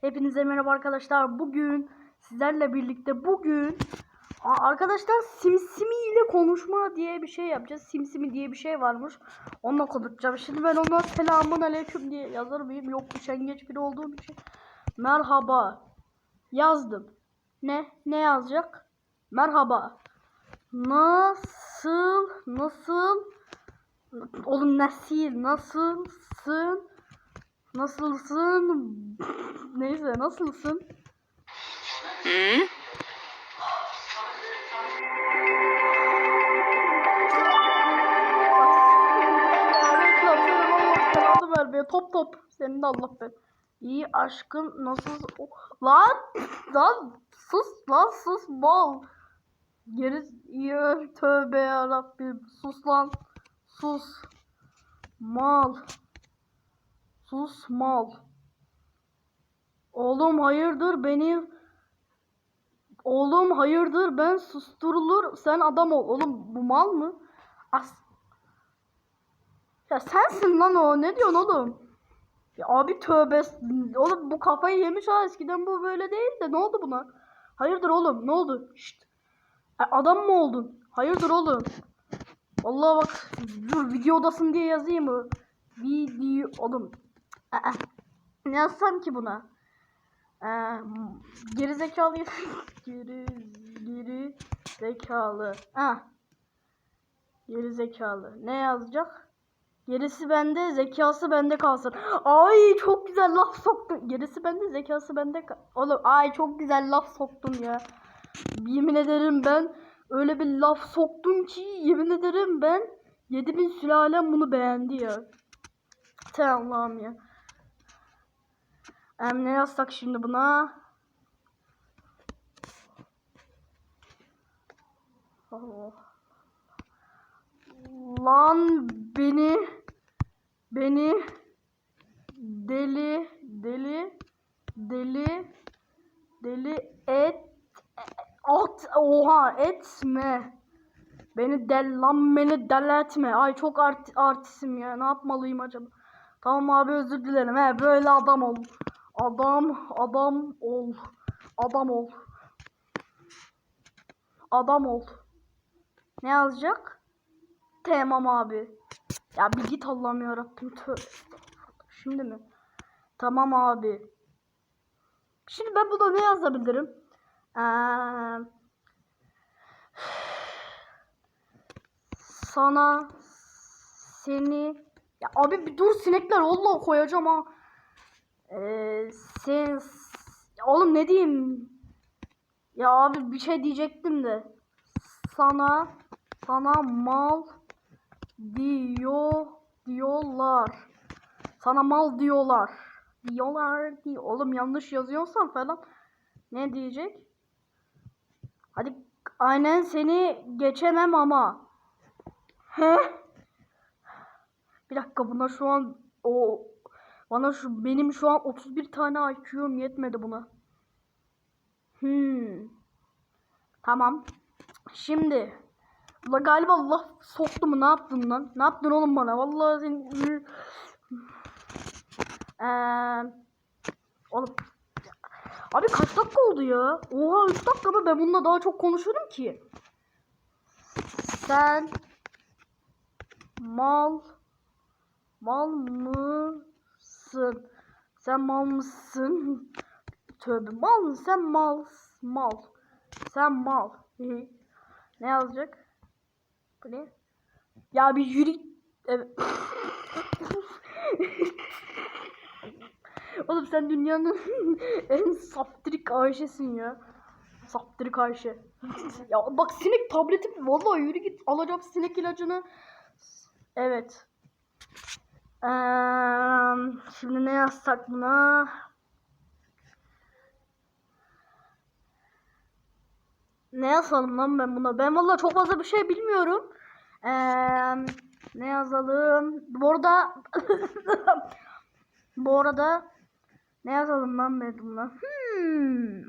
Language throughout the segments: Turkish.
Hepinize merhaba arkadaşlar. Bugün sizlerle birlikte bugün arkadaşlar simsimi ile konuşma diye bir şey yapacağız. Simsimi diye bir şey varmış. Onunla konuşacağım. Şimdi ben ona selamun aleyküm diye yazar mıyım? Yok üşengeç biri olduğum için. Merhaba. Yazdım. Ne? Ne yazacak? Merhaba. Nasıl? Nasıl? Oğlum nasıl? Nasılsın? Nasılsın? Neyse nasılsın? Allah belanı vermeye. Top top. Senin de Allah be. İyi aşkım nasıl? Oh, Lan! Lan! Sus lan sus mal. Geri iyi tövbe yarabbim. Sus lan. Sus. Mal. Sus mal. Oğlum hayırdır beni Oğlum hayırdır ben susturulur sen adam ol. Oğlum bu mal mı? As ya sensin lan o. Ne diyorsun oğlum? Ya abi tövbe. Oğlum bu kafayı yemiş ha. Eskiden bu böyle değil de ne oldu buna? Hayırdır oğlum? Ne oldu? Şşt. E, adam mı oldun? Hayırdır oğlum? Vallahi bak dur videodasın diye yazayım mı? Video oğlum. Aa, ne yazsam ki buna? Ee, geri zekalı geri geri zekalı. Ha. Geri zekalı. Ne yazacak? Gerisi bende, zekası bende kalsın. Ay çok güzel laf soktun. Gerisi bende, zekası bende. Oğlum ay çok güzel laf soktun ya. Yemin ederim ben öyle bir laf soktum ki yemin ederim ben 7000 sülalem bunu beğendi ya. Sen Allah'ım ya. Em ne yazsak şimdi buna? Lan beni beni deli deli deli deli et at oha etme beni del lan beni deletme ay çok art artistim ya ne yapmalıyım acaba tamam abi özür dilerim he böyle adam ol adam adam ol adam ol adam ol ne yazacak Tamam abi. Ya bir git Allah'ım yarabbim. Tövbe. Şimdi mi? Tamam abi. Şimdi ben burada ne yazabilirim? Ee, sana seni ya abi bir dur sinekler Allah koyacağım ha. Ee, sen oğlum ne diyeyim? Ya abi bir şey diyecektim de. Sana sana mal diyor diyorlar. Sana mal diyorlar. Diyorlar diyor. Oğlum yanlış yazıyorsan falan ne diyecek? Hadi aynen seni geçemem ama. He? Bir dakika buna şu an o bana şu benim şu an 31 tane IQ'm yetmedi buna. Hmm. Tamam. Şimdi La galiba Allah soktu mu? Ne yaptın lan? Ne yaptın oğlum bana? Vallahi sen... Ee, oğlum. Abi kaç dakika oldu ya? Oha 3 dakika mı? Ben bununla daha çok konuşurum ki. Sen mal mal mısın? Sen mal mısın? Tövbe mal mısın? Sen mal mal. Sen mal. ne yazacak? Bu ne? Ya bir yürü. Evet. Oğlum sen dünyanın en saftirik Ayşe'sin ya. Saftirik Ayşe. ya bak sinek tabletim vallahi yürü git alacağım sinek ilacını. Evet. Ee, şimdi ne yazsak buna? Ne yazalım lan ben buna? Ben vallahi çok fazla bir şey bilmiyorum. Ee, ne yazalım? Bu arada bu arada ne yazalım lan ben buna? Hmm.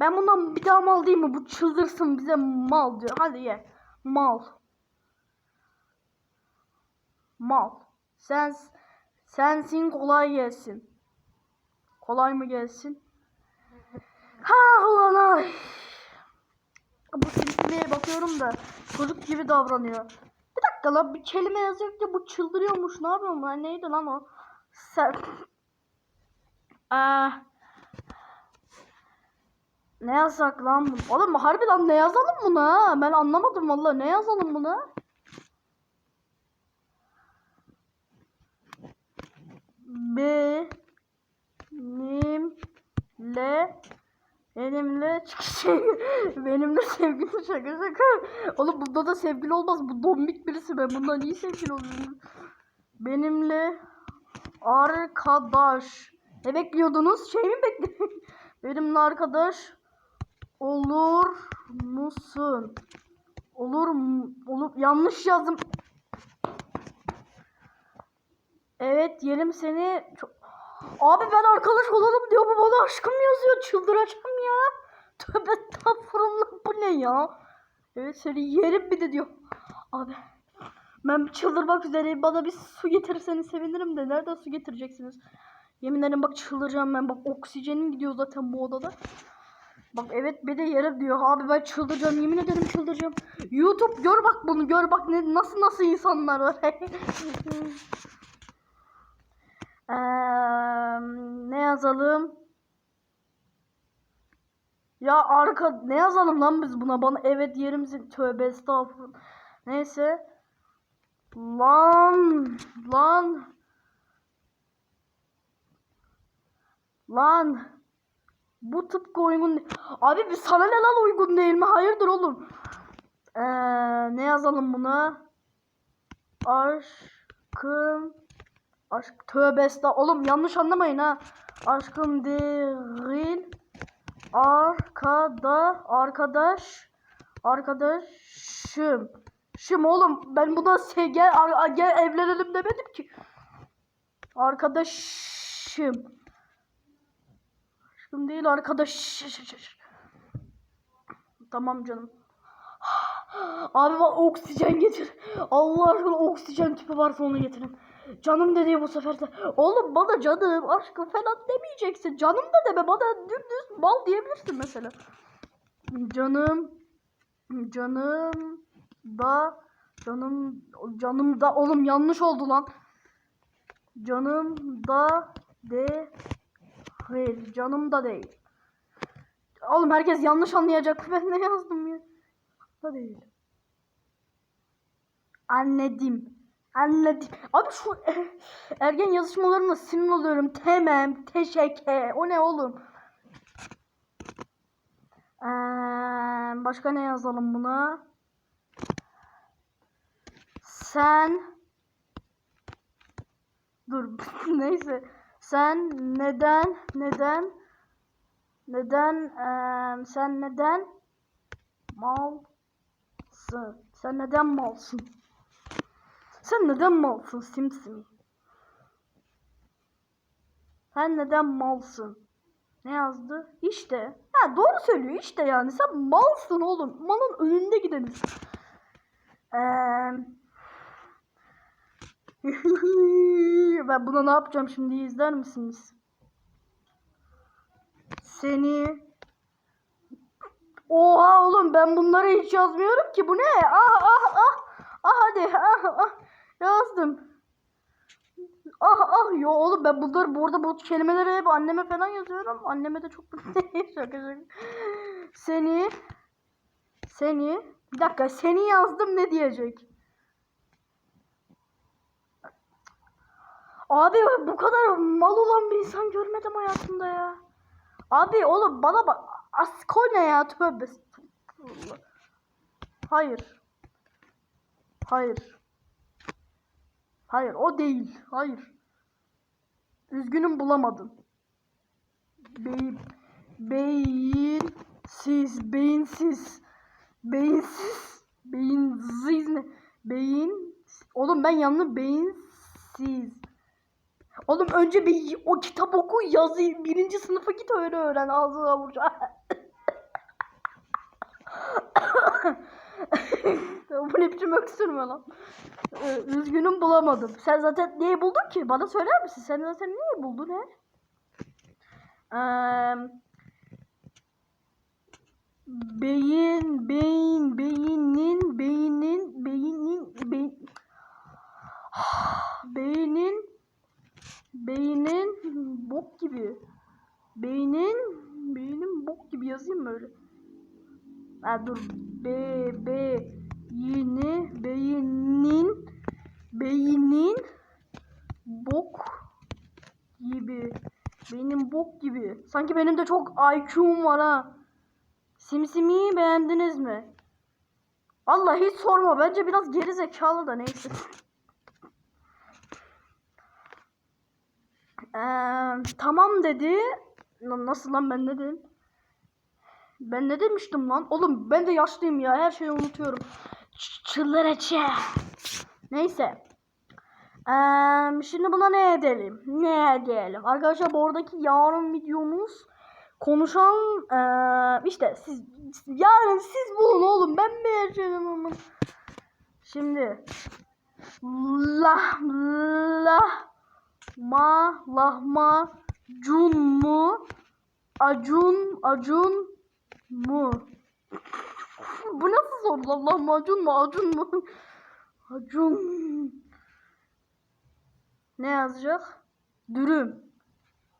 Ben bundan bir daha mal değil mi? Bu çıldırsın bize mal diyor. Hadi ye. Mal. Mal. Sen Sensin kolay gelsin. Kolay mı gelsin? Ha ulan ay. Bu kelimeye bakıyorum da çocuk gibi davranıyor. Bir dakika lan bir kelime yazıyor ki bu çıldırıyormuş. Ne yapıyor lan? Neydi lan o? Sen... Aa, ne yazsak lan bu? Oğlum harbiden ne yazalım buna? Ben anlamadım vallahi. Ne yazalım buna? Benimle benimle şey benimle sevgili şaka şaka. Oğlum bunda da sevgili olmaz. Bu dombik birisi ben bundan iyi sevgili oluyorum. Benimle arkadaş. Ne bekliyordunuz? Şey mi bekliyorsunuz? Benimle arkadaş olur musun? Olur mu? Olur. Yanlış yazdım. Evet yerim seni. Çok... Abi ben arkadaş olalım diyor bu bana aşkım yazıyor. Çıldıracağım ya. Tövbe estağfurullah bu ne ya? Evet seni yerim bir de diyor. Abi ben çıldırmak üzereyim. Bana bir su getirirseniz sevinirim de. Nereden su getireceksiniz? Yemin ederim bak çıldıracağım ben. Bak oksijenim gidiyor zaten bu odada. Bak evet bir de yerim diyor. Abi ben çıldıracağım. Yemin ederim çıldıracağım. YouTube gör bak bunu gör bak ne, nasıl nasıl insanlar var. Eee, ne yazalım? Ya arka ne yazalım lan biz buna? Bana evet yerimizin tövbe estağfurullah. Neyse. Lan lan lan bu tıpkı uygun Abi bir sana ne lan uygun değil mi? Hayırdır oğlum? Ee, ne yazalım buna? Aşkım Aşk tövbe estağ. Oğlum yanlış anlamayın ha. Aşkım değil. Arkada arkadaş arkadaşım. Şım oğlum ben buna se gel, gel evlenelim demedim ki. Arkadaşım. Aşkım değil arkadaş. Tamam canım. Abi bak oksijen getir. Allah aşkına oksijen tüpü varsa onu getirin. Canım dedi bu sefer de. Oğlum bana canım aşkım falan demeyeceksin. Canım da deme bana dümdüz mal diyebilirsin mesela. Canım canım da canım canım da oğlum yanlış oldu lan. Canım da değil. Canım da değil. Oğlum herkes yanlış anlayacak. Ben ne yazdım ya? Da değil. Anladım. Anladım. Abi şu ergen yazışmalarına sinir oluyorum. Temem, teşekkür. O ne oğlum? Ee, başka ne yazalım buna? Sen Dur neyse. Sen neden neden neden eee, sen neden malsın? Sen neden malsın? Sen neden malsın simsimi? Sen neden malsın? Ne yazdı? İşte. Ha doğru söylüyor işte yani. Sen malsın oğlum. Malın önünde gideniz. Eee ben buna ne yapacağım şimdi izler misiniz? Seni Oha oğlum ben bunları hiç yazmıyorum ki bu ne? Ah ah ah. Ah hadi ah ah. Yazdım. Ah ah yo oğlum ben bunları burada bu kelimeleri hep anneme falan yazıyorum. Anneme de çok şaka şaka. Seni seni bir dakika seni yazdım ne diyecek? Abi bu kadar mal olan bir insan görmedim hayatımda ya. Abi oğlum bana bak. Asko ne ya tövbe. Hayır. Hayır. Hayır o değil. Hayır. Üzgünüm bulamadım. Beyin. Beyinsiz. Beyinsiz. Beyinsiz. Beyinsiz ne? Beyin. Oğlum ben yanlış beyinsiz. Oğlum önce bir o kitap oku yazı birinci sınıfa git öyle öğren ağzına vuracağım. Bu ne öksürme lan. Ee, üzgünüm bulamadım. Sen zaten neyi buldun ki? Bana söyler misin? Sen zaten neyi buldun he? Eee beyin, beyin, beynin, beynin, beynin, beyin, beynin, beynin bok gibi. Beynin, beynin bok gibi yazayım mı öyle? Ha dur. B, B, yini, beynin, beynin bok gibi. Benim bok gibi. Sanki benim de çok IQ'm var ha. Simsimi'yi beğendiniz mi? Allah hiç sorma. Bence biraz geri zekalı da neyse. Tamam dedi. Nasıl lan ben ne dedim? Ben ne demiştim lan? Oğlum ben de yaşlıyım ya. Her şeyi unutuyorum. Ç- Çıldıracağım. Neyse. Eee, şimdi buna ne edelim? Ne edelim? Arkadaşlar bu aradaki yarın videomuz konuşan eee, işte siz yarın siz bulun oğlum ben beğeneceğim ama. Şimdi lah lah ma lahma cun mu? Acun acun mu? Bu nasıl soru? Lahmacun mu acun mu? Acun. Ne yazacak? Dürüm.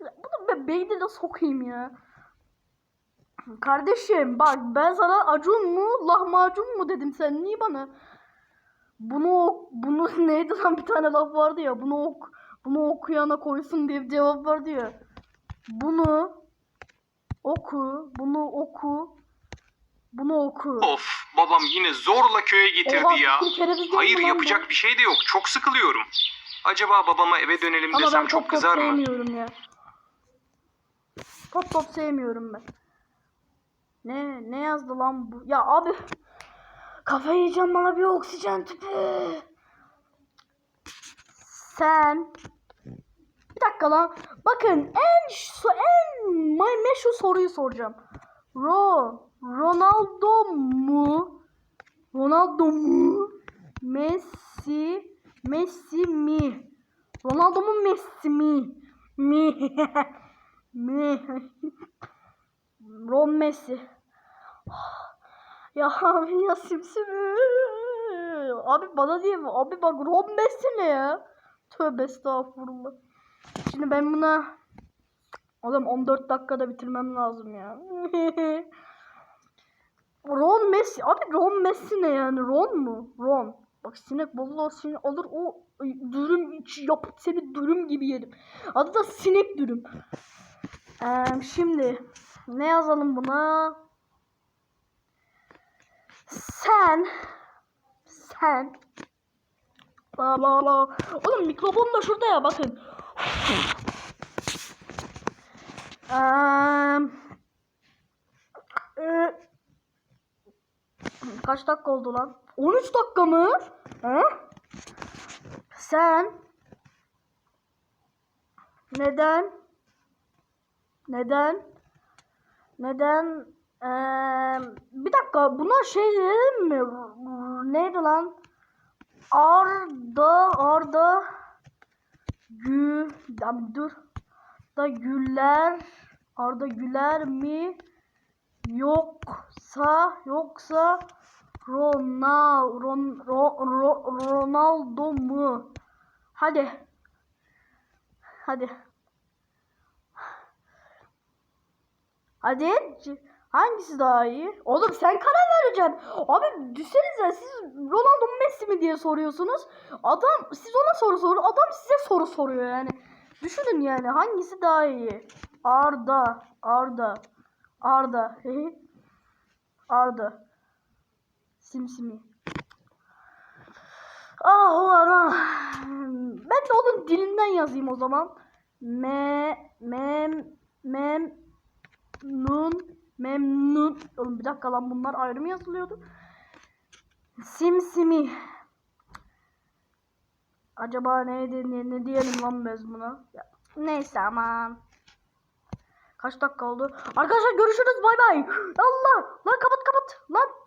Bunu ben beynine sokayım ya? Kardeşim bak ben sana acun mu lahmacun mu dedim. Sen niye bana? Bunu ok- bunu neydi lan bir tane laf vardı ya bunu ok bunu okuyana koysun diye bir cevap vardı ya. Bunu oku, bunu oku, bunu oku. Of babam yine zorla köye getirdi Oha, ya. değil Hayır yapacak bu? bir şey de yok. Çok sıkılıyorum. Acaba babama eve dönelim Ama desem ben çok top kızar mı? sevmiyorum ya. Top top sevmiyorum ben. Ne ne yazdı lan bu? Ya abi kafayı yiyeceğim bana bir oksijen tüpü. Sen dakika lan. Bakın en şu en meşhur soruyu soracağım. Ro Ronaldo mu? Ronaldo mu? Messi Messi mi? Ronaldo mu Messi mi? Mi? mi? Ron Messi. Ya abi ya simsimi. Abi bana diye mi? Abi bak Ron Messi ne ya? Tövbe estağfurullah. Şimdi ben buna Oğlum 14 dakikada bitirmem lazım ya. Ron Messi. Abi Ron Messi ne yani? Ron mu? Ron. Bak sinek vallahi seni alır o dürüm yapıp seni dürüm gibi yerim. Adı da sinek dürüm. Ee, şimdi ne yazalım buna? Sen sen La la la. Oğlum mikrofon da şurada ya bakın. Eee, e, kaç dakika oldu lan? 13 dakika mı? He? Sen neden neden neden eee, bir dakika buna şey dedim mi? Neydi lan? Arda Arda Gü Lan dur da Güler Arda Güler mi yoksa yoksa Ronald Ron, Ro- Ro- Ronaldo mu? Hadi. Hadi. Hadi. Hangisi daha iyi? Oğlum sen karar vereceksin. Abi düşünsenize siz Ronaldo mu Messi mi diye soruyorsunuz. Adam siz ona soru soruyor. Adam size soru soruyor yani. Düşünün yani hangisi daha iyi? Arda. Arda. Arda. Arda. Simsimi. Ah ulan ah. Ben de onun dilinden yazayım o zaman. Me, mem, mem, nun, memnun. Oğlum bir dakika lan bunlar ayrı mı yazılıyordu? Simsimi. Acaba neydi ne, ne diyelim lan biz buna? Ya, neyse ama. Kaç dakika oldu? Arkadaşlar görüşürüz bay bay. Allah lan kapat kapat lan.